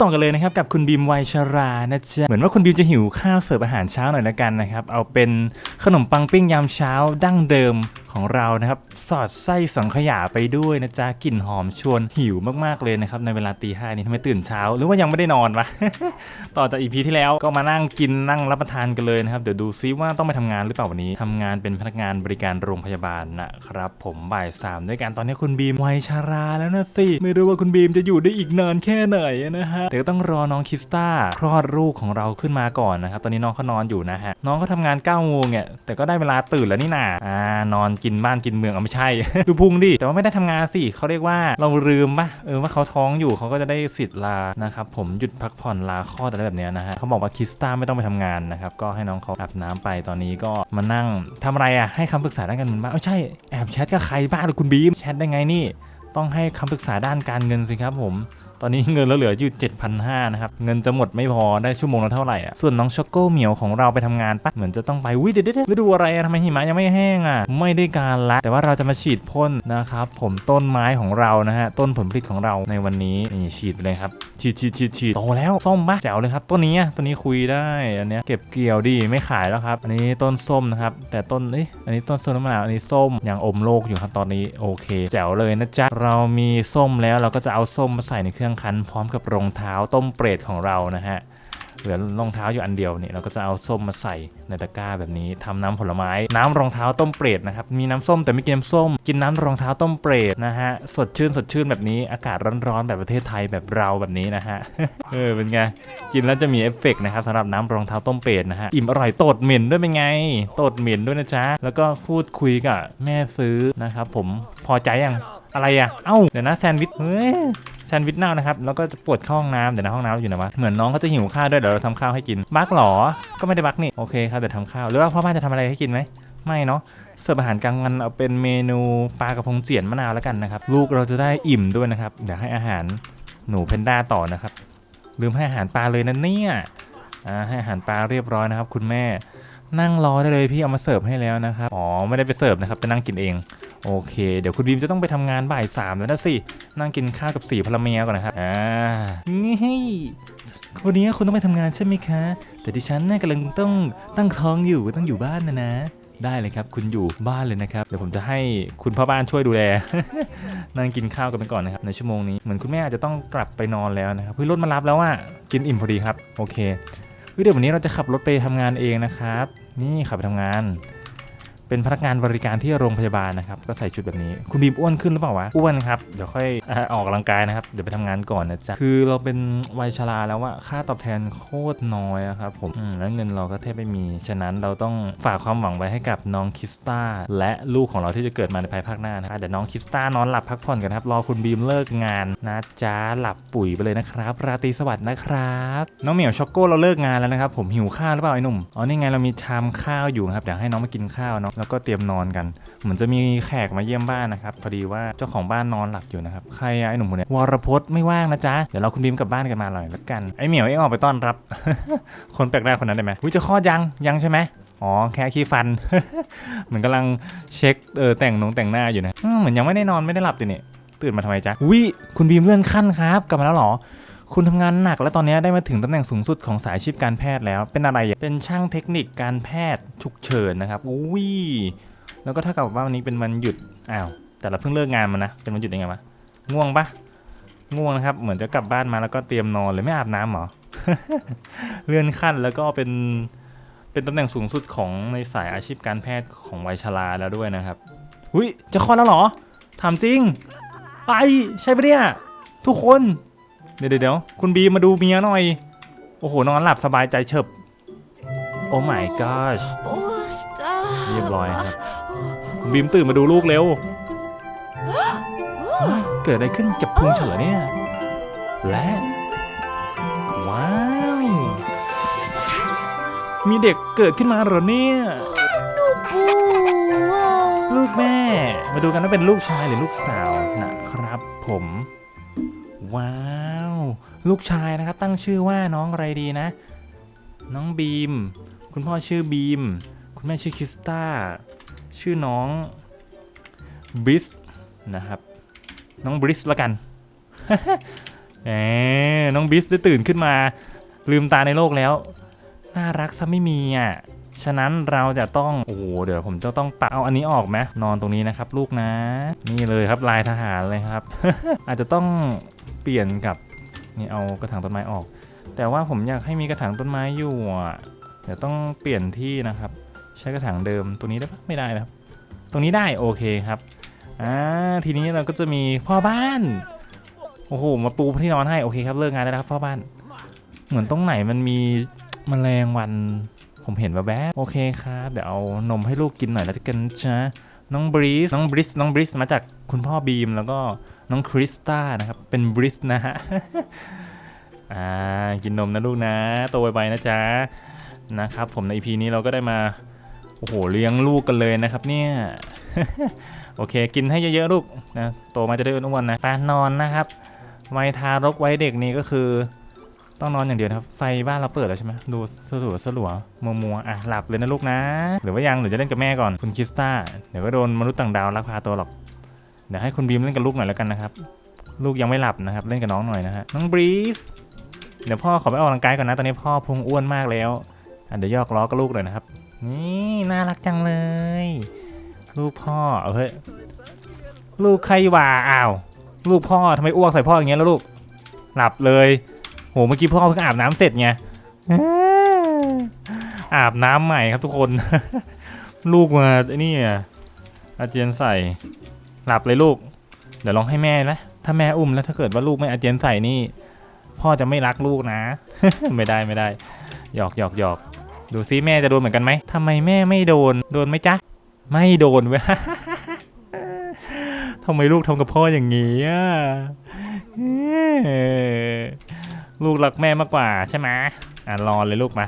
ต่อกันเลยนะครับกับคุณบีมวัยชรานะจ๊ะเหมือนว่าคุณบีมจะหิวข้าวเสิร์ฟอาหารเช้าหน่อยละกันนะครับ เอาเป็นขนมปังปิ้งยามเช้าดั้งเดิม ของเรานะครับ สอดไส้สังขยาไปด้วยนะจ๊ะกลิ่นหอมชวนหิวมากๆเลยนะครับ ในเวลาตีห้านี้ทำไมตื่นเช้า หรือว่ายังไม่ได้นอนวะ ต่อจากอีพีที่แล้วก็มานั่งกินนั่งรับประทานกันเลยนะครับ เดี๋ยวดูซิว่าต้องไปทำงานหรือเปล่าวันนี้ทำงานเป็นพนักงานบริการโรงพยาบาลนะครับ ผมบ่ายสามด้วยกันตอนนี้คุณบีมวัยชาราแล้วนะสิไม่รู้ว่าคุณบีมจะอยู่ได้อีกนานแค่ไหนนะฮะแต่ก็ต้องรอน้องคิสตาคลอดลูกของเราขึ้นมาก่อนนะครับตอนนี้น้องเขานอนอยู่นะฮะน้องก็ทำงาน9ก้าโมงเนี่ยแต่ก็ได้เวลาตื่นแล้วนี่นาอ่านอนกินินบ้านกินเมืองเอาไม่ใช่ ดูพุงดิ แต่ว่าไม่ได้ทำงานสิเขาเรียกว่าเราลืมปะเออว่าเขาท้องอยู่เขาก็จะได้สิทธิ์ลานะครับผมหยุดพักผ่อนลาคลอดอะไรแบบเนี้ยนะฮะเขาบอกว่าคิสตาไม่ต้องไปทำงานนะครับก็ให้น้องเขาอาบน้ำไปตอนนี้ก็มานั่งทำอะไรอะให้คำปรึกษาด้านการเงินบ้างเอ้าใช่แอบแชทกับใครบ้างหรือคุณบีมแชทได้ไงนี่ ต้องให้คำปรึกษาด้านการเงินสิครับผม ตอนนี้เงินเราเหลืออยู่ 7,500นะครับ เงินจะหมดไม่พอได้ชั่วโมงละเท่าไหร่อะ ส่วนน้องช็อกโกเหมียวของเราไปทำงานปะเหมือนจะต้องไปวิเดี๋ยวเดี๋ยวฤดูอะไรอะทำไมหิมะยังไม่แห้งอะ ไม่ได้การละ แต่ว่าเราจะมาฉีดพ่นนะครับผมต้นไม้ของเรานะฮะต้นผลผลิตของเราในวันนี้นี่ฉีดไปเลยครับฉีดฉีดฉีดฉีดโตแล้วส้มปะแจ๋วเลยครับต้นนี้อะต้นนี้คุยได้อันเนี้ยเก็บเกี่ยวดีไม่ขายแล้วครับ อันนี้ต้นส้มนะครับ แต่ต้นเอ้ยอันนี้ต้นส้มน้ำมะนาวอันนี้ส้มยังอมโลกอยู่ครับตอนนี้โอเคแจ๋วเลยนะจ๊ะเรามีส้มแล้วเราก็จะเอาส้มมาใส่ในเครื่องคั้นพร้อมกับรองเท้าต้มเปรตของเรานะฮะ เหลือรองเท้าอยู่อันเดียวเนี่ยเราก็จะเอาส้มมาใส่ในตะกร้าแบบนี้ทำน้ำผลไม้ น้ำรองเท้าต้มเปรตนะครับมีน้ำส้มแต่ไม่กินน้ำส้ม กินน้ำรองเท้าต้มเปรตนะฮะสดชื่นสดชื่นแบบนี้อากาศร้อนๆแบบประเทศไทยแบบเราแบบนี้นะฮะเออเป็นไงกินแล้วจะมีเอฟเฟกต์นะครับสำหรับน้ำรองเท้าต้มเปรตนะฮะอิ่มอร่อยตดเหม็นด้วยเป็นไงตดเหม็นด้วยนะจ๊ะแล้วก็พูดคุยกับแม่ซื้อนะครับผมพอใจยังอะไรอะเอ้าเดี๋ยวนะแซนด์วิชเฮ้ย แซนด์วิชเน่านะครับแล้วก็จะปวดเข้าห้องน้ำเดี๋ยวนะห้องน้ำอยู่ไหนวะเหมือนน้องเขาจะหิวข้าวด้วยเดี๋ยวเราทำข้าวให้กินบักหรอก็ไม่ได้บักนี่โอเคครับเดี๋ยวทำข้าวหรือว่าพ่อบ้านจะทำอะไรให้กินไหมไม่เนาะเสิร์ฟอาหารกลางวันเอาเป็นเมนูปลากระพงเจียนมะนาวแล้วกันนะครับลูกเราจะได้อิ่มด้วยนะครับเดี๋ยวให้อาหารหนูเพนด้าต่อนะครับลืมให้อาหารปลาเลยนะเนี่ยอ่าให้อาหารปลาเรียบร้อยนะครับ คุณแม่ นั่งรอได้เลยพี่เอามาเสิร์ฟให้แล้วนะครับ อ๋อ ไม่ได้ไปเสิร์ฟนะครับไปนั่งกินเอง โอเค เดี๋ยวคุณบีมจะต้องไปทำงานบ่ายสามแล้วนะสิ นั่งกินข้าวกับสี่พลเมียก่อนนะครับ อ่า นี่วันนี้คุณต้องไปทำงานใช่ไหมคะ แต่ดิฉันน่กำลังต้องตั้งท้องอยู่ต้องอยู่บ้านนะนะ ได้เลยครับ คุณอยู่บ้านเลยนะครับ เดี๋ยวผมจะให้คุณพ่อบ้านช่วยดูแล นั่งกินข้าวกันไปก่อนนะครับในชั่วโมงนี้ เหมือนคุณแม่อาจจะต้องกลับไปนอนแล้วนะครับเฮ้ยรถมารับแล้วอะ กินอิ่มพอดีครับ โอเค เดี๋ยววันนี้เราจะขับรถไปทำงานเองนะครับ นี่ขับไปทำงาน เป็นพนักงานบริการที่โรงพยาบาลนะครับ ก็ใส่ชุดแบบนี้ คุณบีมอ้วนขึ้นหรือเปล่าวะ อ้วนครับ เดี๋ยวค่อยอออกกำลังกายนะครับ เดี๋ยวไปทำงานก่อนนะจ๊ะ คือเราเป็นวัยชราแล้วอะค่าตอบแทนโคตรน้อยอะครับผมมแล้วเงินเราก็แทบไม่มี ฉะนั้นเราต้องฝากความหวังไว้ให้กับน้องคิสตาและลูกของเราที่จะเกิดมาในภายภาคหน้านะครับเดี๋ยวน้องคิสตานอนหลับพักผ่อนกันครับ รอคุณบีมเลิกงานนะจ๊ะ หลับปุ๋ยไปเลยนะครับ ราตรีสวัสดิ์นะครับ น้องเหมียวช็อกโก้เราเลิกงานแล้วนะครับ ผมหิวข้าวหรือเปล่าไอ้หนุ่ม อ๋อ นี่ไงเรามีชามข้าวอยู่ครับ เดี๋ยวให้น้องมากินข้าวเนาะแล้วก็เตรียมนอนกัน เหมือนจะมีแขกมาเยี่ยมบ้านนะครับ พอดีว่าเจ้าของบ้านนอนหลับอยู่นะครับ ใครไอ้หนุ่มคนเนี้ยวรพจน์ไม่ว่างนะจ๊ะ เดี๋ยวเราคุณบีมกลับบ้านกันมาหน่อยละกัน ไอ้เหมียวเองออกไปต้อนรับ คนแปลกหน้าคนนั้นได้ไหมอุ้ยจะคลอยัง ยังใช่ไหมอ๋อแค่ขี้ฟัน เหมือนกำลังเช็คเออแต่งนงแต่งหน้าอยู่นะเหมือนยังไม่ได้นอนไม่ได้หลับติเนี่ยตื่นมาทำไมจ๊ะอุ้ยคุณบีมเลื่อนขั้นครับ กลับมาแล้วเหรอ คุณทำงานหนักแล้วตอนนี้ได้มาถึงตำแหน่งสูงสุดของสายอาชีพการแพทย์แล้ว เป็นอะไร เป็นช่างเทคนิคการแพทย์ฉุกเฉินนะครับ อุ้ย แล้วก็เท่ากับว่าวันนี้เป็นวันหยุด อ้าว แต่เราเพิ่งเลิกงานมานะ เป็นวันหยุดยังไงวะ ง่วงปะง่วงนะครับ เหมือนจะกลับบ้านมาแล้วก็เตรียมนอนเลยไม่อาบน้ำหรอ เลื่อนขั้นแล้วก็เป็น เป็นตำแหน่งสูงสุดของในสายอาชีพการแพทย์ของวัยชราแล้วด้วยนะครับอุ้ย จะคลอดแล้วเหรอ ถามจริง ไป ใช่ปะเนี่ย ทุกคน เดี๋ยวเดี๋ยวคุณบีมมาดูเมียหน่อย โอ้โห นอนหลับสบายใจเฉิบ โอ้ my gosh เรียบร้อยครับ คุณบีมตื่นมาดูลูกเร็วเฮ้ยเกิดอะไรขึ้นกับพุงเฉลอเนี่ย และ ว้าว มีเด็กเกิดขึ้นมาเหรอเนี่ยลูกแม่ มาดูกันว่าเป็นลูกชายหรือลูกสาวนะครับผม ว้าว ลูกชายนะครับตั้งชื่อว่าน้องอะไรดีนะ น้องบีม คุณพ่อชื่อบีม คุณแม่ชื่อคริสตาชื่อน้องบริสนะครับ น้องบริสละกันแหมน้องบิสได้ตื่นขึ้นมา ลืมตาในโลกแล้ว น่ารักซะไม่มีอะฉะนั้นเราจะต้อง โอ้โห เดี๋ยวผมจะต้องปะเอาอันนี้ออกไหมนอนตรงนี้นะครับ ลูกนะ นี่เลยครับลายทหารเลยครับ อาจจะต้องเปลี่ยนกับ นี่เอากระถางต้นไม้ออก แต่ว่าผมอยากให้มีกระถางต้นไม้อยู่อะเดี๋ยวต้องเปลี่ยนที่นะครับ ใช้กระถางเดิมตัวนี้ได้ปะไม่ได้นะครับ ตรงนี้ได้โอเคครับอ่าทีนี้เราก็จะมีพ่อบ้านโอ้โหมาปูที่นอนให้โอเคครับเลิกงานได้แล้วครับพ่อบ้าน เหมือนตรงไหนมันมีแมลงวัน ผมเห็นแบบแบบโอเคครับเดี๋ยวเอานมให้ลูกกินหน่อยแล้วจะกันจ้ะน้องบริสน้องบริสน้องบริสมาจากคุณพ่อบีมแล้วก็ น้องคริสตานะครับ เป็นบริสนะฮะอ่ากินนมนะลูกนะโตไวๆนะจ๊ะนะครับผมใน EP นี้เราก็ได้มาโอ้โหเลี้ยงลูกกันเลยนะครับเนี่ยโอเค กินให้เยอะๆลูกนะโตมาจะได้อ้วนๆนะการนอนนะครับวัยทารกวัยเด็กนี่ก็คือ ต้องนอนอย่างเดียวนะครับ ไฟบ้านเราเปิดแล้วใช่ไหมดูสลัวสลัวมัวมัวๆอะหลับเลยนะลูกนะ หรือว่ายังหรือจะเล่นกับแม่ก่อนคุณคริสตาเดี๋ยวก็โดนมนุษย์ต่างดาวลักพาตัวหรอก เดี๋ยวให้คุณบีมเล่นกับลูกหน่อยแล้วกันนะครับ ลูกยังไม่หลับนะครับ เล่นกับน้องหน่อยนะฮะน้องบรีสเดี๋ยวพ่อขอไปออกกำลังกายก่อนนะตอนนี้พ่อพุงอ้วนมากแล้วอะเดี๋ยวยอกล้อกับลูกเลยนะครับ นี่น่ารักจังเลย ลูกพ่อเอาเฮ้ยลูกใครวะอ้าวลูกพ่อทำไมอ้วกใส่พ่ออย่างเงี้ยแล้วลูกหลับเลยโหเมื่อกี้พ่อเพิ่งอาบน้ำเสร็จไงอาบน้ำใหม่ครับทุกคน ลูกมาไอ้นี่อะอาเจียนใส่ หลับเลยลูก เดี๋ยวลองให้แม่นะ ถ้าแม่อุ้มแล้วถ้าเกิดว่าลูกไม่อาเจียนใส่นี่ พ่อจะไม่รักลูกนะ ไม่ได้ไม่ได้หยอกหยอกหยอกดูซิแม่จะโดนเหมือนกันไหมทำไมแม่ไม่โดน โดนไหมจ๊ะ ไม่โดนเว้ยทำไมลูกทำกับพ่ออย่างนี้อะลูกรักแม่มากกว่าใช่ไหมอะรอเลยลูกมา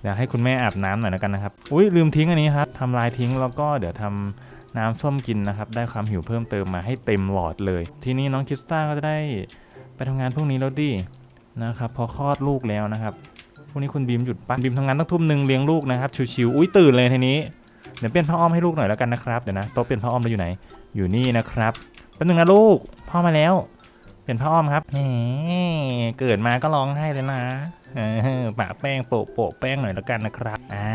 เดี๋ยวให้คุณแม่อาบน้ำหน่อยแล้วกันนะครับ อุ้ยลืมทิ้งอันนี้ครับทำลายทิ้งแล้วก็เดี๋ยวทำ น้ำส้มกินนะครับ ได้ความหิวเพิ่มเติมมาให้เต็มหลอดเลย ทีนี้น้องคิสตาก็จะได้ไปทำงานพรุ่งนี้แล้วดินะครับพอคลอดลูกแล้วนะครับพรุ่งนี้คุณบีมหยุดปะบีมทำงานตั้งทุ่มหนึ่งเลี้ยงลูกนะครับชิวๆอุ้ยตื่นเลยทีนี้เดี๋ยวเปลี่ยนผ้าอ้อมให้ลูกหน่อยแล้วกันนะครับเดี๋ยวนะโต๊ะเปลี่ยนผ้าอ้อมเราอยู่ไหน อยู่นี่นะครับแป๊บนึงนะลูกพ่อมาแล้ว เป็นพ่ออ้อมครับแหมเกิดมาก็ร้องไห้เลยนะปะแป้งโปะโปะแป้งหน่อยแล้วกันนะครับอ่า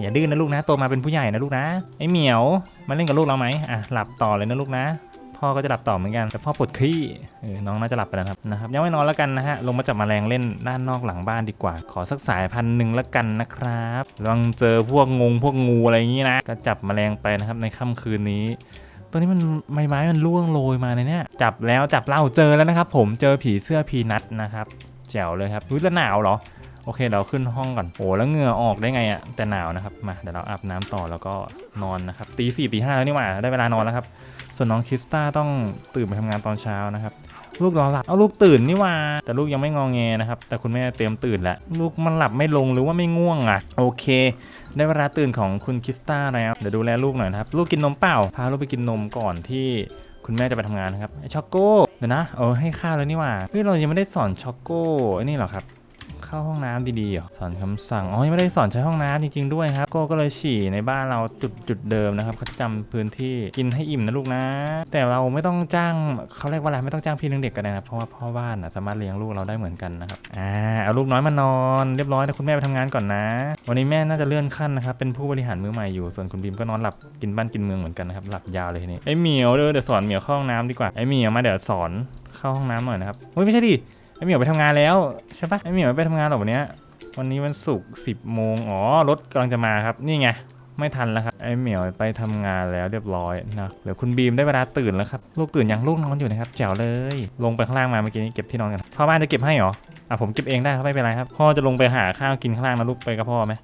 อย่าดื้อนะลูกนะโตมาเป็นผู้ใหญ่นะลูกนะไอ้เหมียวมาเล่นกับลูกเราไหมอะหลับต่อเลยนะลูกนะพ่อก็จะหลับต่อเหมือนกันแต่พ่อปวดขี้เออน้องน่าจะหลับไปแล้วครับนะครับยังไม่นอนแล้วกันนะฮะลงมาจับแมลงเล่นด้านนอกหลังบ้านดีกว่า ขอสักสายพันหนึ่งแล้วกันนะครับลองเจอพวกงงพวกงูอะไรอย่างงี้นะก็จับแมลงไปนะครับในค่ำคืนนี้ ตัวนี้มันไม้ไม้มันล่วงโรยมาในเนี้ยจับแล้วจับเล่าเจอแล้วนะครับ ผมเจอผีเสื้อพีนัทนะครับแจ๋วเลยครับอุ้ยแล้วหนาวเหรอโอเคเราขึ้นห้องก่อนโอ้แล้วเหงื่อออกได้ไงอะแต่หนาวนะครับมาเดี๋ยวเราอาบน้ำต่อแล้วก็นอนนะครับตีสี่ตีห้าแล้วนี่หว่าได้เวลานอนแล้วครับส่วนน้องคริสตาต้องตื่นไปทำงานตอนเช้านะครับ ลูกรอหลับเอาลูกตื่นนี่ว่า แต่ลูกยังไม่งองแงนะครับ แต่คุณแม่เตรียมตื่นแล้ว ลูกมันหลับไม่ลงหรือว่าไม่ง่วงอะ โอเค ได้เวลาตื่นของคุณคิสตาแล้วเดี๋ยวดูแลลูกหน่อยนะครับ ลูกกินนมเปล่า พาลูกไปกินนมก่อนที่คุณแม่จะไปทำงานนะครับไอช็อกโก้เดี๋ยวนะเออให้ข้าวแล้วนี่ว่าเฮ้ยเรายังไม่ได้สอนช็อกโก้ไอ้นี่หรอครับ เข้าห้องน้ำดีๆเหรอสอนคำสั่ง อ๋อ ยังไม่ได้สอนใช้ห้องน้ำจริงๆด้วยครับโก้ก็เลยฉี่ในบ้านเราจุดจุดเดิมนะครับเขาจำพื้นที่กินให้อิ่มนะลูกนะ แต่เราไม่ต้องจ้างเขาเรียกว่าอะไรไม่ต้องจ้างพี่เลี้ยงเด็กกันนะครับเพราะว่าพ่อบ้านนะสามารถเลี้ยงลูกเราได้เหมือนกันนะครับอ่าเอาลูกน้อยมานอนเรียบร้อยแต่คุณแม่ไปทำงานก่อนนะ วันนี้แม่น่าจะเลื่อนขั้นนะครับเป็นผู้บริหารมือใหม่อยู่ส่วนคุณบีมก็นอนหลับกินบ้านกินเมืองเหมือนกันนะครับหลับยาวเลยทีนี้ไอเหมียวเด้อเดี๋ยวสอนเหมียวเข้าห้องน้ำดีกว่าไอเหมียวมาเดี๋ยวสอนเข้าห้องน้ำหน่อยนะครับเฮ้ยไม่ใช่ดิ ไอเหมียวไปทำงานแล้วใช่ปะไอเหมียวไม่ไปทำงานหรอกวันเนี้ยวันนี้วันศุกร์สิบโมงอ๋อรถกำลังจะมาครับนี่ไงไม่ทันแล้วครับไอเหมียวไปทำงานแล้วเรียบร้อยนะเดี๋ยวคุณบีมได้เวลาตื่นแล้วครับลูกตื่นยังลูกนอนอยู่นะครับแจ๋วเลย ลงไปข้างล่างมาเมื่อกี้นี้เก็บที่นอนกันพ่อบ้านจะเก็บให้เหรออะผมเก็บเองได้ครับไม่เป็นไรครับพ่อจะลงไปหาข้าวกินข้างล่างนะลูกไปกับพ่อไหม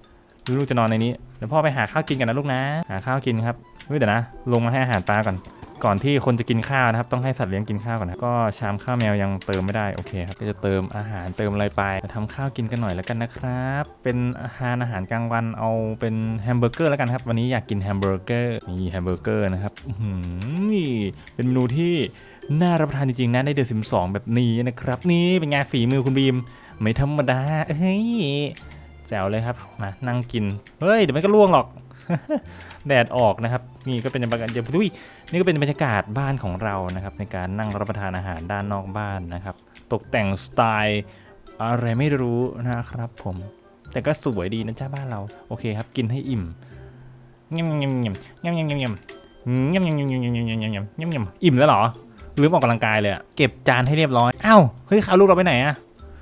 หรือลูกจะนอนในนี้เดี๋ยวพ่อไปหาข้าวกินกันนะลูกนะ หาข้าวกินครับเฮ้ยเดี๋ยวนะ ลงมาให้อาหารปลาก่อน ก่อนที่คนจะกินข้าวนะครับ ต้องให้สัตว์เลี้ยงกินข้าวก่อนนะก็ชามข้าวแมวยังเติมไม่ได้โอเคครับก็จะเติมอาหารเติมอะไรไปทำข้าวกินกันหน่อยแล้วกันนะครับ เป็นอาหารอาหารกลางวันเอาเป็นแฮมเบอร์เกอร์แล้วกันครับ วันนี้อยากกินแฮมเบอร์เกอร์นี่แฮมเบอร์เกอร์นะครับหือนี่เป็นเมนูที่น่ารับประทานจริงๆนะในเดือนสิบสองแบบนี้นะครับ นี่เป็นไงฝีมือคุณบีมไม่ธรรมดาเฮ้ยแจ๋วเลยครับมานั่งกินเฮ้ยเดี๋ยวมันก็ล่วงหรอก แดดออกนะครับนี่ก็เป็นบรรยากาศดุยนี่ก็เป็นบรรยากาศบ้านของเรานะครับ ในการนั่งรับประทานอาหารด้านนอกบ้านนะครับ ตกแต่งสไตล์อะไรไม่รู้นะครับผม แต่ก็สวยดีนะจ้าบ้านเราโอเคครับ กินให้อิ่มยำยำยำยำยำยำยำยำยำยำยำยำยำยำยำยำยำยำอิ่มแล้วเหรอลืมออกกำลังกายเลยอะเก็บจานให้เรียบร้อยอ้าวเฮ้ยเอาลูกเราไปไหนอะ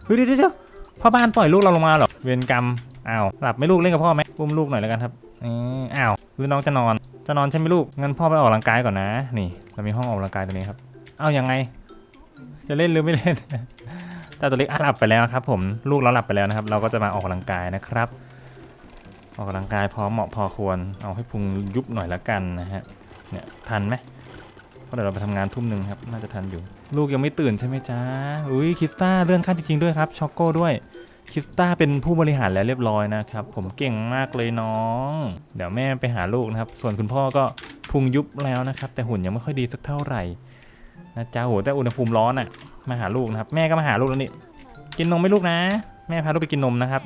เฮ้ยเดี๋ยวเดี๋ยวเดี๋ยวพ่อบ้านปล่อยลูกเราลงมาเหรอเวรกรรมอ้าวหลับไหม่ลูกเล่นกับพ่อไหมอุ้มลูกหน่อยแล้วกันครับ นี่อ้าวหรือน้องจะนอน จะนอนใช่ไหมลูกงั้นพ่อไปออกกำลังกายก่อนนะ นี่ เรามีห้องออกกำลังกายตรงนี้ครับเอายังไง จะเล่นหรือไม่เล่น แต่ตัวเล็กอะหลับไปแล้วครับ ผมลูกเราหลับไปแล้วนะครับ เราก็จะมาออกกำลังกายนะครับ ออกกำลังกายพอเหมาะพอควร เอาให้พุงยุบหน่อยละกันนะฮะเนี่ยทันไหมเพราะเดี๋ยวเราไปทำงานทุ่มหนึ่งครับ น่าจะทันอยู่ ลูกยังไม่ตื่นใช่ไหมจ๊ะอุ้ยคิสตาเลื่อนขั้นจริงๆด้วยครับช็อกโก้ด้วย คิสตาเป็นผู้บริหารแล้วเรียบร้อยนะครับ ผมเก่งมากเลยน้อง เดี๋ยวแม่ไปหาลูกนะครับ ส่วนคุณพ่อก็พุงยุบแล้วนะครับ แต่หุ่นยังไม่ค่อยดีสักเท่าไหร่นะจ๊ะโหแต่อุณหภูมิร้อนอะ่ะมาหาลูกนะครับ แม่ก็มาหาลูกแล้วนี่กินนมไหมลูกนะ แม่พาลูกไปกินนมนะครับ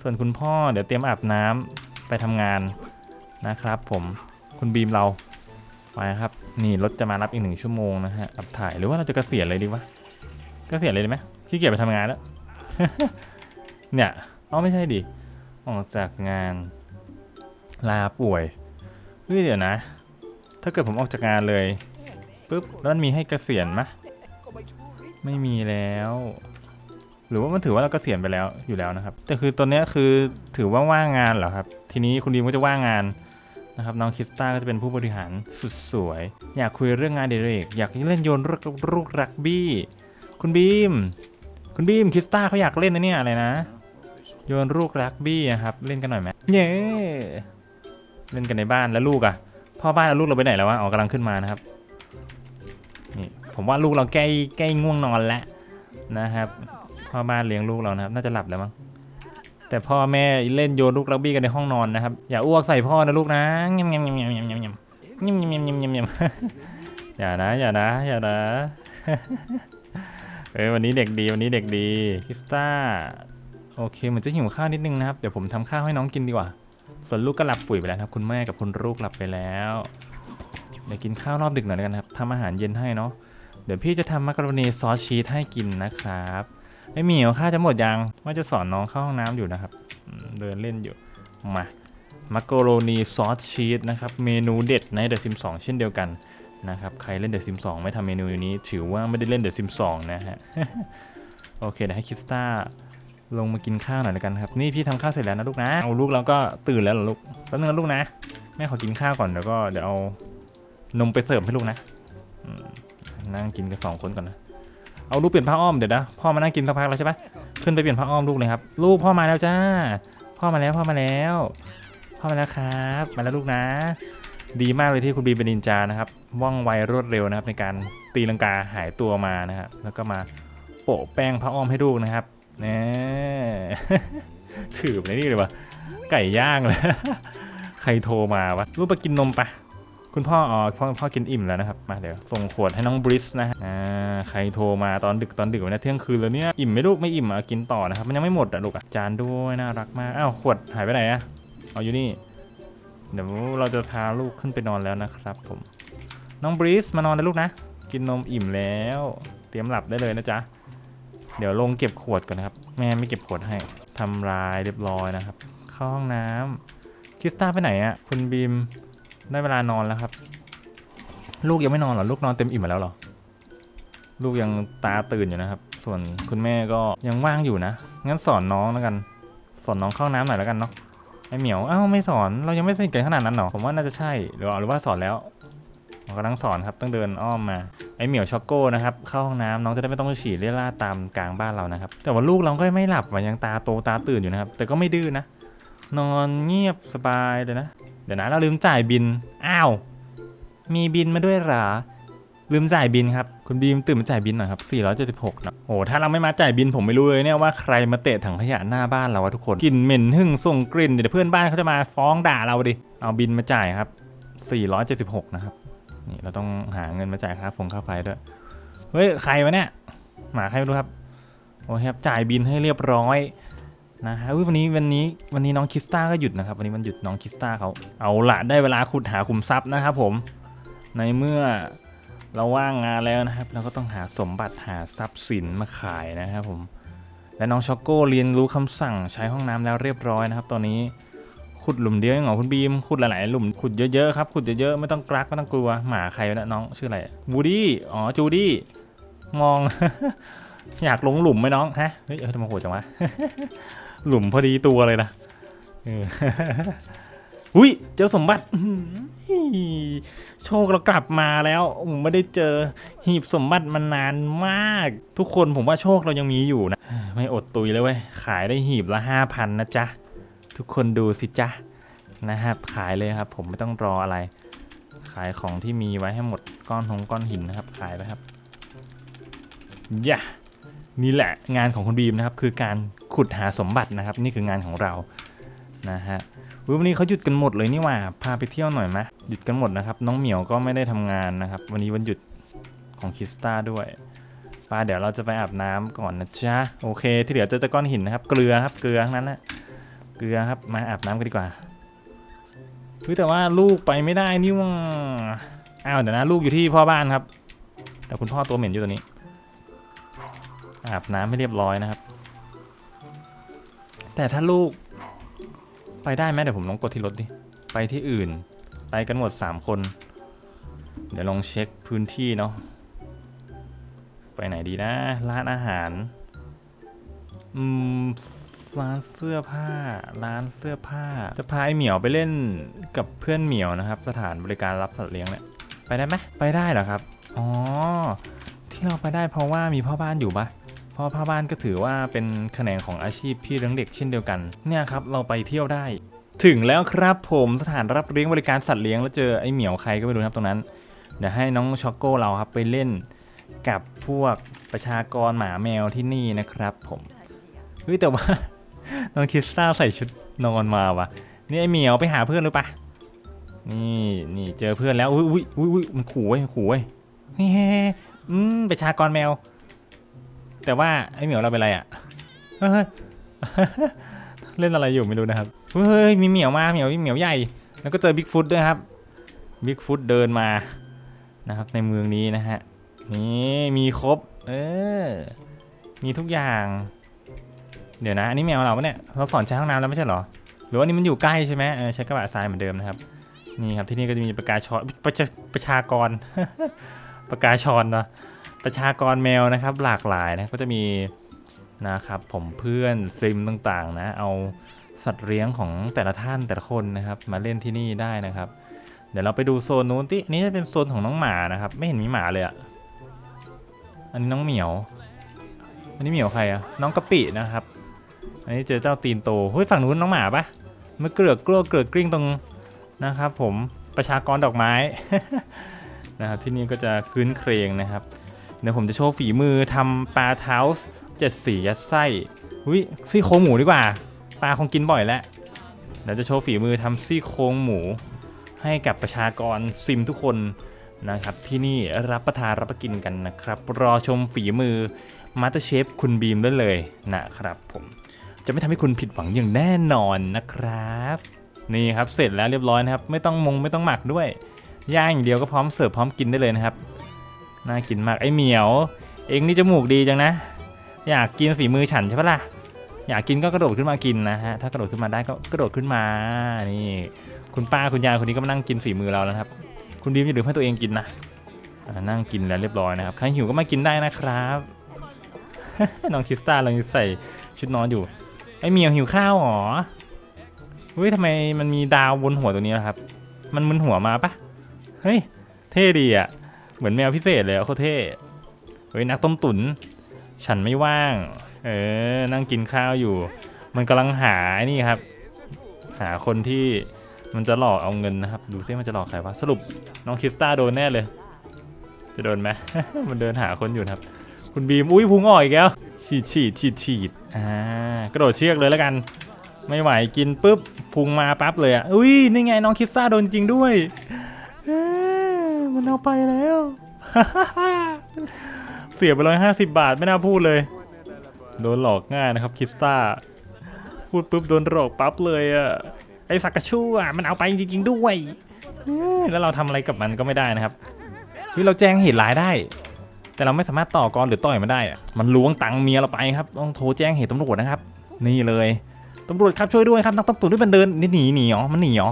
ส่วนคุณพ่อเดี๋ยวเตรียมอาบน้ำไปทำงานนะครับ ผมคุณบีมเราไปครับ นี่รถจะมารับอีกหนึ่งชั่วโมงนะฮะอับถ่ายหรือว่าเราจะเกษียณเลยดีวะเกษียณเลยดีไหมขี้เกียจไปทำงานแล้ว เนี่ยอ๋อไม่ใช่ดิ ออกจากงานลาป่วยเฮ้ยเดี๋ยวนะ ถ้าเกิดผมออกจากงานเลยปุ๊บแล้วมันมีให้เกษียณไหมไม่มีแล้ว หรือว่ามันถือว่าเราเกษียณไปแล้วอยู่แล้วนะครับ แต่คือตอนนี้คือถือว่าว่างงานเหรอครับ ทีนี้คุณดีมก็จะว่างงานนะครับน้องคิสตาก็จะเป็นผู้บริหารสุดสวย อยากคุยเรื่องงานเดเรกอยากเล่นโยนลูกลูกรักบี้ คุณบีม คุณบีมคิสตาเขาอยากเล่นนะเนี่ยอะไรนะ โยนลูกรักบี้อะครับ เล่นกันหน่อยไหมเย้เล่นกันในบ้านแล้วลูกอะพ่อบ้านเอาลูกเราไปไหนแล้ววะอ๋อกำลังขึ้นมานะครับนี่ผมว่าลูกเราใกล้ใกล้ง่วงนอนแล้วนะครับ พ่อบ้านเลี้ยงลูกเรานะครับ น่าจะหลับแล้วมั้งแต่พ่อแม่เล่นโยนลูกรักบี้กันในห้องนอนนะครับ อย่าอ้วกใส่พ่อนะลูกนะยำยำยำยำยำยำยำยำยำยำยำยำยำอย่านะอย่านะอย่านะเออวันนี้เด็กดีวันนี้เด็กดีคิสต้า โอเคเหมือนจะหิวข้าวนิดนึงนะครับ เดี๋ยวผมทำข้าวให้น้องกินดีกว่า ส่วนลูกก็หลับปุ๋ยไปแล้วครับ คุณแม่กับคุณลูกหลับไปแล้วเดี๋ยวกินข้าวรอบดึกหน่อยกันครับทำอาหารเย็นให้เนาะเดี๋ยวพี่จะทำมักกะโรนีซอสชีสให้กินนะครับไอเหมียวข้าจะหมดยังว่าจะสอนน้องเข้าห้องน้ำอยู่นะครับเดินเล่นอยู่มามักกะโรนีซอสชีสนะครับเมนูเด็ดในเดอะซิมสองเช่นเดียวกันนะครับใครเล่นเดอะซิม2ไม่ทำเมนูนี้ ถือว่าไม่ได้เล่นเดอะซิม2นะฮะโอเคเดี๋ยวให้คิสตา ลงมากินข้าวหน่อยแล้วกันครับ นี่พี่ทำข้าวเสร็จแล้วนะลูกนะ เอาลูกเราก็ตื่นแล้วเหรอลูกแป๊บนึงนะลูกนะ แม่ขอกินข้าวก่อนเดี๋ยวก็เดี๋ยวเอานมไปเสิร์ฟให้ลูกนะอืมนั่งกินกันสองคนก่อนนะ เอาลูกเปลี่ยนผ้าอ้อมเดี๋ยวนะ พ่อมานั่งกินสักพักแล้วใช่ปะขึ้นไปเปลี่ยนผ้าอ้อมลูกเลยครับ ลูกพ่อมาแล้วจ้า พ่อมาแล้วพ่อมาแล้ว พ่อมาแล้วครับ มาแล้วลูกนะ ดีมากเลยที่คุณบีเป็นนินจานะครับ ว่องไวรวดเร็วนะครับ ในการตีลังกาหายตัวมานะครับแล้วก็มาโปะแป้งพระอ้อมให้ลูกนะครับ แน่ถือไปนี่เลยวะไก่ย่างเลยใครโทรมาวะลูกไปกินนมปะคุณพ่ออ๋อพ่อพ่อกินอิ่มแล้วนะครับ มาเดี๋ยวส่งขวดให้น้องบริสนะฮะอ่าใครโทรมาตอนดึกตอนดึกวันนี้เที่ยงคืนแล้วเนี่ยอิ่มไหมลูกไม่อิ่มอะกินต่อนะครับมันยังไม่หมดอะลูกอะจานด้วยน่ารักมากอ้าวขวดหายไปไหนอะเอาอยู่นี่เดี๋ยวเราจะพาลูกขึ้นไปนอนแล้วนะครับ ผม น้องบรีสมานอนนะลูกนะ กินนมอิ่มแล้ว เตรียมหลับได้เลยนะจ๊ะ เดี๋ยวลงเก็บขวดก่อนนะครับ แม่ไม่เก็บขวดให้ทำลายเรียบร้อยนะครับ เข้าห้องน้ำคริสตาไปไหนอะ่ะ คุณบีมได้เวลานอนแล้วครับ ลูกยังไม่นอนหรอ ลูกนอนเต็มอิ่มหมดแล้วหรอ ลูกยังตาตื่นอยู่นะครับ ส่วนคุณแม่ก็ยังว่างอยู่นะ งั้นสอนน้องแล้วกัน สอนน้องเข้าน้ำหน่อยแล้วกันเนาะ ไอเหมียว อ้าวไม่สอน เรายังไม่สนิทกันขนาดนั้นหรอ ผมว่าน่าจะใช่หรือว่าหรือว่าสอนแล้วเรากำลังสอนครับ ต้องเดินอ้อมมา ไอเหมียวช็อกโก้นะครับเข้าห้องน้ำน้องจะได้ไม่ต้องไปฉี่เรี่ยราดตามกลางบ้านเรานะครับ แต่ว่าลูกเราก็ไม่หลับว่ะยังตาโตตาตื่นอยู่นะครับ แต่ก็ไม่ดื้อนะ นอนเงียบสบายเลยนะ เดี๋ยวนะเราลืมจ่ายบินอ้าวมีบินมาด้วยหรอลืมจ่ายบินครับ คุณบีมตื่นมาจ่ายบินหน่อยครับ 476เนอะโอ้ถ้าเราไม่มาจ่ายบินผมไม่รู้เลยเนี่ยว่าใครมาเตะถังขยะหน้าบ้านเราวะทุกคนกลิ่นเหม็นหึ่งส่งกลิ่นเดี๋ยวเพื่อนบ้านเขาจะมาฟ้องด่าเราดิเอาบินมาจ่ายครับ 476 นะครับ นี่เราต้องหาเงินมาจ่ายค่าฟงค่าไฟด้วย เฮ้ย ใครวะเนี่ย หมาใครไม่รู้ครับ โอเคครับ จ่ายบินให้เรียบร้อยนะฮะอุ๊ยวันนี้วันนี้วันนี้น้องคิสตาก็หยุดนะครับ วันนี้วันหยุดน้องคิสตาเขาเอาละได้เวลาขุดหาขุมทรัพย์นะครับผม ในเมื่อเราว่างงานแล้วนะครับ เราก็ต้องหาสมบัติหาทรัพย์สินมาขายนะครับผม และน้องช็อกโก้เรียนรู้คำสั่งใช้ห้องน้ำแล้วเรียบร้อยนะครับ ตอนนี้ ขุดหลุมเดียวเองเหรอคุณบีมขุดหลายๆหลุมขุดเยอะๆครับขุดเยอะๆไม่ต้องกรักไม่ต้องกลัวหมาใครนะน้องชื่ออะไรวูดี้อ๋อจูดี้มอง อยากลงหลุมไหมน้องฮะเฮ้ยเออทำไมโหดจังวะหลุมพอดีตัวเลยนะอุ้ยเจอสมบัติโชคเรากลับมาแล้วผมไม่ได้เจอหีบสมบัติมานานมาก ทุกคนผมว่าโชคเรายังมีอยู่นะ ไม่อดตุยเลยเว้ยขายได้หีบละห้าพันนะจ๊ะ ทุกคนดูสิจ๊ะนะครับขายเลยครับ ผมไม่ต้องรออะไร ขายของที่มีไว้ให้หมดก้อนหงก้อนหินนะครับ ขายไปครับย่านี่แหละงานของคุณบีมนะครับ คือการขุดหาสมบัตินะครับ นี่คืองานของเรานะฮะวันนี้เขาหยุดกันหมดเลยนี่หว่าพาไปเที่ยวหน่อยไหมหยุดกันหมดนะครับ น้องเหมียวก็ไม่ได้ทำงานนะครับ วันนี้วันหยุดของคิสตาด้วยป้าเดี๋ยวเราจะไปอาบน้ำก่อนนะจ๊ะโอเค ที่เหลือจะจะก้อนหินนะครับ เกลือครับเกลือทั้งนั้นนะ เกลือครับ มาอาบน้ำกันดีกว่าเฮ้ยแต่ว่าลูกไปไม่ได้นี่ว่าอ้าวเดี๋ยวนะลูกอยู่ที่พ่อบ้านครับ แต่คุณพ่อตัวเหม็นอยู่ตัวนี้ อาบน้ำให้เรียบร้อยนะครับ แต่ถ้าลูก ไปได้ไหมเดี๋ยวผมลองกดที่รถดิ ไปที่อื่น ไปกันหมด 3 คน เดี๋ยวลองเช็คพื้นที่เนาะ ไปไหนดีนะ ร้านอาหาร อืม ร้านเสื้อผ้า ร้านเสื้อผ้า จะพาไอเหมียวไปเล่นกับเพื่อนเหมียวนะครับ สถานบริการรับสัตว์เลี้ยงเนี่ย ไปได้ไหมไปได้เหรอครับ อ๋อ ที่เราไปได้เพราะว่ามีพ่อบ้านอยู่ปะเพราะพ่อบ้านก็ถือว่าเป็นแขนงของอาชีพพี่เลี้ยงเด็กเช่นเดียวกัน เนี่ยครับ เราไปเที่ยวได้ ถึงแล้วครับผมสถานรับเลี้ยงบริการสัตว์เลี้ยงแล้วเจอไอ้เหมียวใครก็ไม่รู้นะครับตรงนั้น เดี๋ยวให้น้องช็อกโก้เราครับไปเล่นกับพวกประชากรหมาแมวที่นี่นะครับผมเฮ้ยแต่ว่า น้องคริสต้าใส่ชุดนอนมาวะนี่ไอเหมียวไปหาเพื่อนหรือปะนี่นี่เจอเพื่อนแล้วอุ้ยอุ้ยอุ้ยมันขู่เว้ยขู่เว้ยเฮ้ยอืมประชากรแมว แต่ว่าไอเหมียวเราเป็นอะไรอะเฮ้ยเล่นอะไรอยู่ไม่รู้นะครับเฮ้ยมีเหมียวมาเหมียวเหมียวใหญ่แล้วก็เจอบิ๊กฟุตด้วยครับบิ๊กฟุตเดินมานะครับในเมืองนี้นะฮะนี่มีครบเออมีทุกอย่าง เดี๋ยวนะ อันนี้แมวเราปะเนี่ย เราสอนใช้ห้องน้ำแล้วไม่ใช่เหรอ หรือว่านี่มันอยู่ใกล้ใช่ไหมเออใช้กระบะทรายเหมือนเดิมนะครับ นี่ครับที่นี่ก็จะมีประกาชอนประชาประชากร ประกาชอนนะประชากรแมวนะครับ หลากหลายนะ ก็จะมีนะครับผมเพื่อนซิมต่างๆนะ เอาสัตว์เลี้ยงของแต่ละท่านแต่ละคนนะครับ มาเล่นที่นี่ได้นะครับ เดี๋ยวเราไปดูโซนนู้นที่นี่จะเป็นโซนของน้องหมานะครับ ไม่เห็นมีหมาเลยอะอันนี้น้องเหมียว อันนี้เหมียวใครอะน้องกะปินะครับ อันนี้เจอเจ้าตีนโตเฮ้ยฝั่งนู้นน้องหมาปะมันเกลือกกลัวเกลือกกลิ้งตรงนะครับ ผมประชากรดอกไม้นะครับที่นี่ก็จะคืนเครงนะครับเดี๋ยวผมจะโชว์ฝีมือทำปลาเท้าเจ็ดสียัดไส้อุ้ยซี่โครงหมูดีกว่า ปลาคงกินบ่อยแล้วเดี๋ยวจะโชว์ฝีมือทำซี่โครงหมู ให้กับประชากรซิมทุกคนนะครับที่นี่รับประทานรับประกินกันนะครับ รอชมฝีมือมาสเตอร์เชฟคุณบีมได้เลยนะครับผม จะไม่ทำให้คุณผิดหวังอย่างแน่นอนนะครับ นี่ครับเสร็จแล้วเรียบร้อยนะครับ ไม่ต้องมงไม่ต้องหมักด้วยย่างอย่างเดียวก็พร้อมเสิร์ฟพร้อมกินได้เลยนะครับน่ากินมากไอ้เหมียว เองนี่จมูกดีจังนะ อยากกินฝีมือฉันใช่ปะล่ะอยากกินก็กระโดดขึ้นมากินนะฮะถ้ากระโดดขึ้นมาได้ก็กระโดดขึ้นมานี่คุณป้าคุณยายคนนี้ก็มานั่งกินฝีมือเราแล้วครับ คุณดีมอย่าลืมให้ตัวเองกินนะนั่งกินแล้วเรียบร้อยนะครับใครหิวก็มากินได้นะครับ น้องคริสตาเรายังใส่ชุดนอนอยู่ ไอเมียวหิวข้าวหรอเฮ้ยทำไมมันมีดาวบนหัวตัวนี้ล่ะครับ มันมึนหัวมาปะเฮ้ย เท่ดีอะ เหมือนแมวพิเศษเลยอะโคตรเท่ เฮ้ยนักต้มตุ๋น ฉันไม่ว่าง เออ นั่งกินข้าวอยู่ มันกำลังหาไอ้นี่ครับ หาคนที่มันจะหลอกเอาเงินนะครับ ดูซิมันจะหลอกใครวะ สรุปน้องคริสตาโดนแน่เลย จะโดนไหม มันเดินหาคนอยู่ครับ คุณบีม อุ้ยพุงอ่อยแก้วฉีดฉีดฉีดฉีดอ่ากระโดดเชือกเลยแล้วกัน ไม่ไหวกินปุ๊บพุงมาปั๊บเลยอะอุ้ยนี่ไงน้องคิสตาโดนจริงด้วยมันเอาไปแล้วเสียไปร้อยห้าสิบบาทไม่น่าพูดเลย โดนหลอกง่ายนะครับคิสตาพูดปุ๊บโดนหลอกปั๊บเลยอะไอสักกระชู่อะมันเอาไปจริงๆด้วย แล้วเราทำอะไรกับมันก็ไม่ได้นะครับเฮ้ยเราแจ้งเหตุร้ายได้ แต่เราไม่สามารถต่อกรหรือต่อยมันได้อะมันล้วงตังเมียเราไปครับ ต้องโทรแจ้งเหตุตำรวจนะครับ นี่เลยตำรวจครับช่วยด้วยครับนักตำรวจด้วยมันเดินนี่หนีหนีเหรอมันหนีเหรอ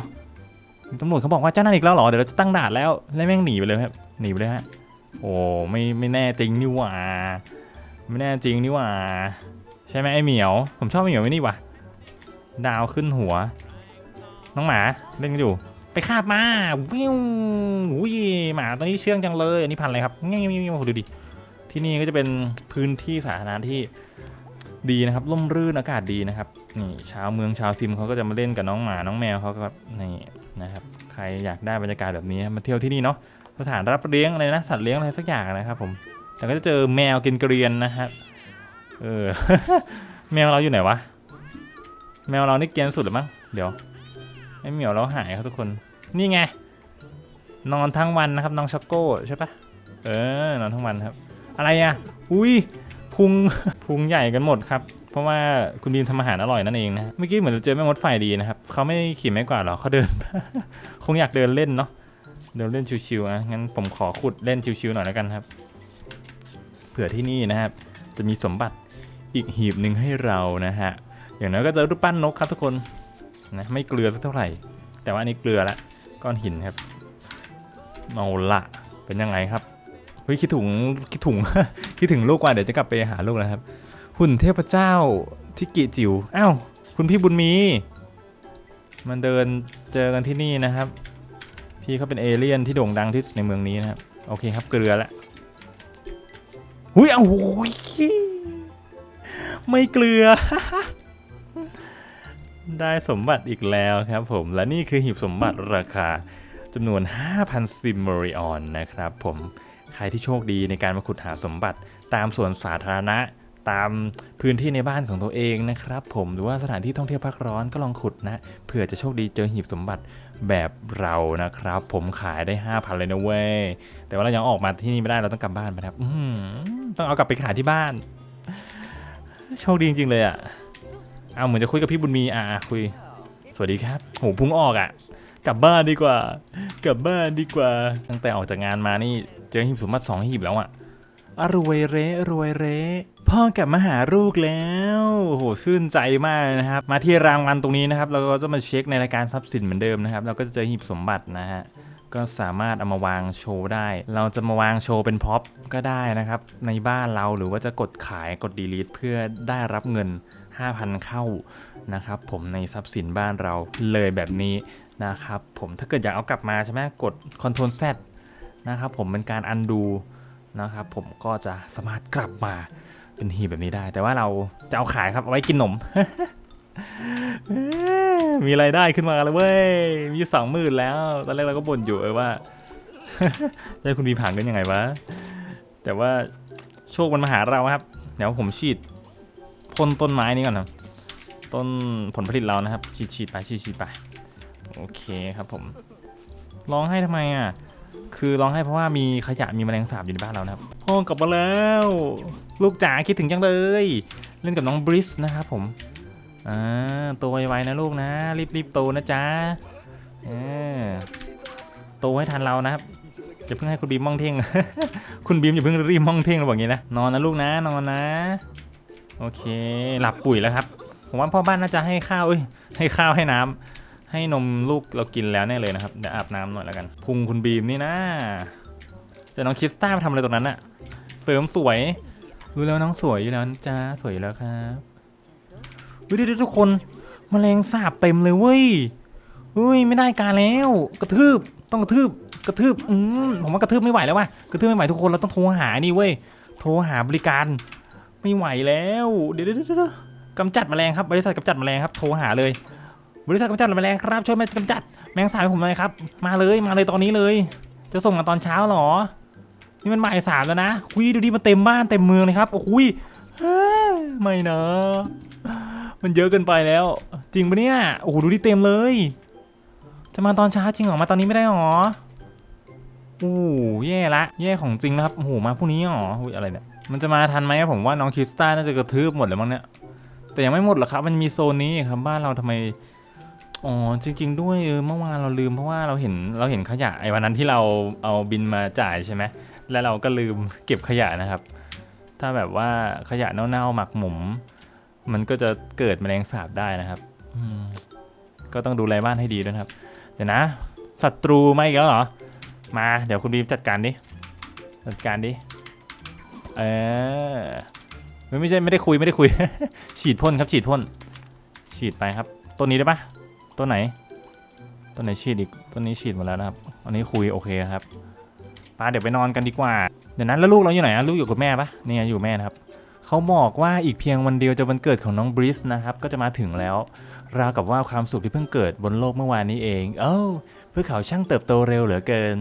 ตำรวจเขาบอกว่าเจ้าหน้าอีกแล้วเหรอเดี๋ยวเราจะตั้งด่านแล้วแล้วแม่งหนีไปเลยครับหนีไปเลยฮะโอ้ไม่ไม่แน่จริงนี่หว่า ไม่แน่จริงนี่หว่า ใช่ไหมไอเหมียว ผมชอบไอเหมียวไม่นี่วะดาวขึ้นหัว น้องหมาเล่นกันอยู่ ไปคาบมาวิวอุ้ยหมาตัวนี้เชื่องจังเลย อันนี้พันอะไรครับเงี้ยๆๆดูดิที่นี่ก็จะเป็นพื้นที่สาธารณะที่ดีนะครับร่มรื่นอากาศดีนะครับนี่ชาวเมืองชาวซิมเขาก็จะมาเล่นกับน้องหมาน้องแมวเขาก็แบบนี่นะครับใครอยากได้บรรยากาศแบบนี้มาเที่ยวที่นี่เนาะสถานรับเลี้ยงอะไรนะสัตว์เลี้ยงอะไรสักอย่างนะครับผมแต่ก็จะเจอแมวกินเกรียนนะครับเออแมวเราอยู่ไหนวะแมวเรานี่เกรียนสุดหรือมั้งเดี๋ยว ไอเหมียวเราหายครับทุกคน นี่ไง นอนทั้งวันนะครับน้องช็อกโก้ใช่ปะเออนอนทั้งวันครับ อะไรอะ อุ้ยพุงพุงใหญ่กันหมดครับ เพราะว่าคุณบีมทำอาหารอร่อยนั่นเองนะเมื่อกี้เหมือนจะเจอแม่มดไฟดีนะครับเขาไม่ขี่ไม่กวาดหรอเขาเดิน คงอยากเดินเล่นเนาะเดินเล่นชิวๆอะงั้นผมขอขุดเล่นชิวๆหน่อยแล้วกันครับ เผื่อที่นี่นะครับ จะมีสมบัติอีกหีบหนึ่งให้เรานะฮะอย่างน้อยก็เจอรูปปั้นนกครับทุกคน นะไม่เกลือสักเท่าไหร่ แต่ว่าอันนี้เกลือละก้อนหินครับเอาละเป็นยังไงครับเฮ้ยคิดถุงคิดถุงคิดถึงลูกว่าเดี๋ยวจะกลับไปหาลูกแล้วครับ หุ่นเทพเจ้าที่กิจิ๋วอ้าวคุณพี่บุญมี มันเดินเจอกันที่นี่นะครับ พี่เขาเป็นเอเลี่ยนที่โด่งดังที่สุดในเมืองนี้นะครับ โอเคครับเกลือละหุยเอาโอ้ยไม่เกลือ ได้สมบัติอีกแล้วครับผม และนี่คือหีบสมบัติราคาจำนวน 5,000 ซิมเมอริออนนะครับผม ใครที่โชคดีในการมาขุดหาสมบัติตามสวนสาธารณะ ตามพื้นที่ในบ้านของตัวเองนะครับผม หรือว่าสถานที่ท่องเที่ยวพักร้อนก็ลองขุดนะ เผื่อจะโชคดีเจอหีบสมบัติแบบเรานะครับ ผมขายได้ 5,000 เลยนะเว้ย แต่ว่าเรายังออกมาที่นี่ไม่ได้เราต้องกลับบ้านไปครับต้องเอากลับไปขายที่บ้าน โชคดีจริงๆเลยอะ เอาเหมือนจะคุยกับพี่บุญมีอะอะคุย สวัสดีครับโหพุ่งออกอะกลับบ้านดีกว่า กลับบ้านดีกว่า ตั้งแต่ออกจากงานมานี่เจอหีบสมบัติสองหีบแล้วอะอะรวยเระรวยเระพ่อกลับมาหาลูกแล้วโหชื่นใจมากนะครับ มาที่รางวัลตรงนี้นะครับ เราก็จะมาเช็คในรายการทรัพย์สินเหมือนเดิมนะครับ เราก็จะเจอหีบสมบัตินะฮะก็สามารถเอามาวางโชว์ได้ เราจะมาวางโชว์เป็นพ็อปก็ได้นะครับ ในบ้านเราหรือว่าจะกดขายกดดีลีทเพื่อได้รับเงิน 5,000 เข้านะครับผมในทรัพย์สินบ้านเราเลยแบบนี้นะครับผมถ้าเกิดอยากเอากลับมาใช่ไหมกด Ctrl Z นะครับผมเป็นการอันดูนะครับผมก็จะสามารถกลับมาเป็นหีบแบบนี้ได้ แต่ว่าเราจะเอาขายครับเอาไว้กินนม มีรายได้ขึ้นมาแล้วเว้ย มีสองหมื่นแล้ว ตอนแรกเราก็บ่นอยู่เออว่าจะให้คุณมีผ่านกันยังไงวะ แต่ว่าโชคมันมาหาเราครับ เดี๋ยวผมฉีด พ่นต้นไม้นี้ก่อนนะต้นผลผลิตเรานะครับ ฉีดฉีดไปฉีดฉีดไป โอเคครับผม ร้องให้ทำไมอะ คือร้องให้เพราะว่ามีขยะมีแมลงสาบอยู่ในบ้านเรานะครับ พ่อกลับมาแล้ว ลูกจ๋าคิดถึงจังเลย เล่นกับน้องบริสนะครับผม อ่าโตไวๆนะลูกนะ รีบๆโตนะจ๊ะเออโตให้ทันเรานะครับอย่าเพิ่งให้คุณบีมมองเท่ง คุณบีมอย่าเพิ่งรีบมองเท่งเราบอกอย่างนี้นะ นอนนะลูกนะ นอนนะ โอเค หลับปุ๋ยแล้วครับ ผมว่าพ่อบ้านน่าจะให้ข้าวเอ้ยให้ข้าวให้น้ำให้นมลูกเรากินแล้วแน่เลยนะครับเดี๋ยวอาบน้ำหน่อยแล้วกัน พุงคุณบีมนี่นะแต่น้องคริสต้าไปทำอะไรตรงนั้นอะเสริมสวยรู้แล้วน้องสวยอยู่แล้วจ้าสวยแล้วครับเฮ้ยเดี๋ยวๆทุกคนมแมลงสาบเต็มเลยเว้ยเฮ้ยไม่ได้การแล้ว กระทืบต้องกระทืบกระทืบอืมผมว่ากระทืบไม่ไหวแล้วว่ะกระทืบไม่ไหวทุกคนเราต้องโทรหานี่เว้ยโทรหาบริการ ไม่ไหวแล้วเดี๋ยวเดี๋ยวเดี๋ยวกำจัดแมลงครับ บริษัทกำจัดแมลงครับ โทรหาเลย บริษัทกำจัดแมลงครับ ช่วยมากำจัดแมงสาบให้ผมหน่อยครับ มาเลย มาเลยตอนนี้เลย จะส่งมาตอนเช้าหรอ นี่มันบ่ายสามแล้วนะคุยดูดิมันเต็มบ้านเต็มเมืองเลยครับ โอ้ยเฮ้ยไม่นะ มันเยอะเกินไปแล้ว จริงปะเนี่ย โอ้โห ดูดิเต็มเลย จะมาตอนเช้าจริงหรอ มาตอนนี้ไม่ได้หรอโอ้แย่ละ แย่ของจริงนะครับ โอ้โห มาพรุ่งนี้หรออุ้ยอะไรเนี่ย มันจะมาทันไหมผมว่าน้องคิสตัลน่าจะกระทืบหมดเลยมั้งเนี่ยแต่ยังไม่หมดหรอกครับ มันมีโซนนี้ครับบ้านเราทำไมอ๋อจริง ๆ ด้วยเออเมื่อวานเราลืมเพราะว่าเราเห็นเราเห็นขยะไอ้วันนั้นที่เราเอาบินมาจ่ายใช่ไหมแล้วเราก็ลืมเก็บขยะนะครับ ถ้าแบบว่าขยะเน่าๆหมักหมมมันก็จะเกิดแมลงสาบได้นะครับก็ต้องดูแลบ้านให้ดีด้วยครับ เดี๋ยวนะศัตรูไมาอีกแล้วเหรอมา เดี๋ยวคุณบีมจัดการดิจัดการดิ เออไม่ไม่ใช่ไม่ได้คุยไม่ได้คุย ฉีดพ่นครับฉีดพ่นฉีดไปครับต้นนี้ได้ปะต้นไหนต้นไหนฉีดอีกต้นนี้ฉีดหมดแล้วนะครับอันนี้คุยโอเคครับป้าเดี๋ยวไปนอนกันดีกว่า เดี๋ยวนั้นแล้วลูกเราอยู่ไหนลูกอยู่กับแม่ปะนี่ไงอยู่แม่นะครับเขาบอกว่าอีกเพียงวันเดียวจะวันเกิดของน้องบริสนะครับก็จะมาถึงแล้วราวกับว่าความสุขที่เพิ่งเกิดบนโลกเมื่อวานนี้เอง เอ้าเพื่อเขาช่างเติบโตเร็วเหลือเกิน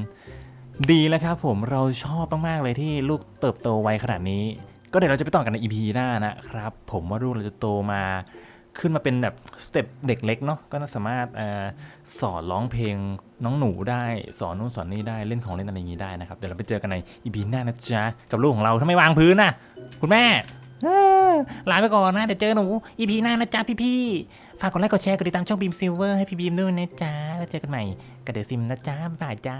ดีแล้วครับผมเราชอบมาก ๆ เลยที่ลูกเติบโตไวขนาดนี้ ก็เดี๋ยวเราจะไปต่อกันใน EP หน้านะครับ ผมว่าลูกเราจะโตมาขึ้นมาเป็นแบบสเต็ปเด็กเล็กเนาะก็น่าสามารถอสอนร้องเพลงน้องหนูได้ สอนนู่นสอนนี่ได้เล่นของเล่นอะไรอย่างนี้ได้นะครับ เดี๋ยวเราไปเจอกันใน EP หน้านะจ๊ะ กับลูกของเราถ้าไม่วางพื้นนะคุณแม่ลาไปก่อนนะเดี๋ยวเจอหนู EP หน้านะจ๊ะพี่ๆฝากกดไลค์กดแชร์กดติดตามช่องบีมซิลเวอร์ให้พี่บีมด้วยนะจ๊ะแล้วเจอกันใหม่กับเดอะซิมนะจ๊ะบ๊ายบายจ้า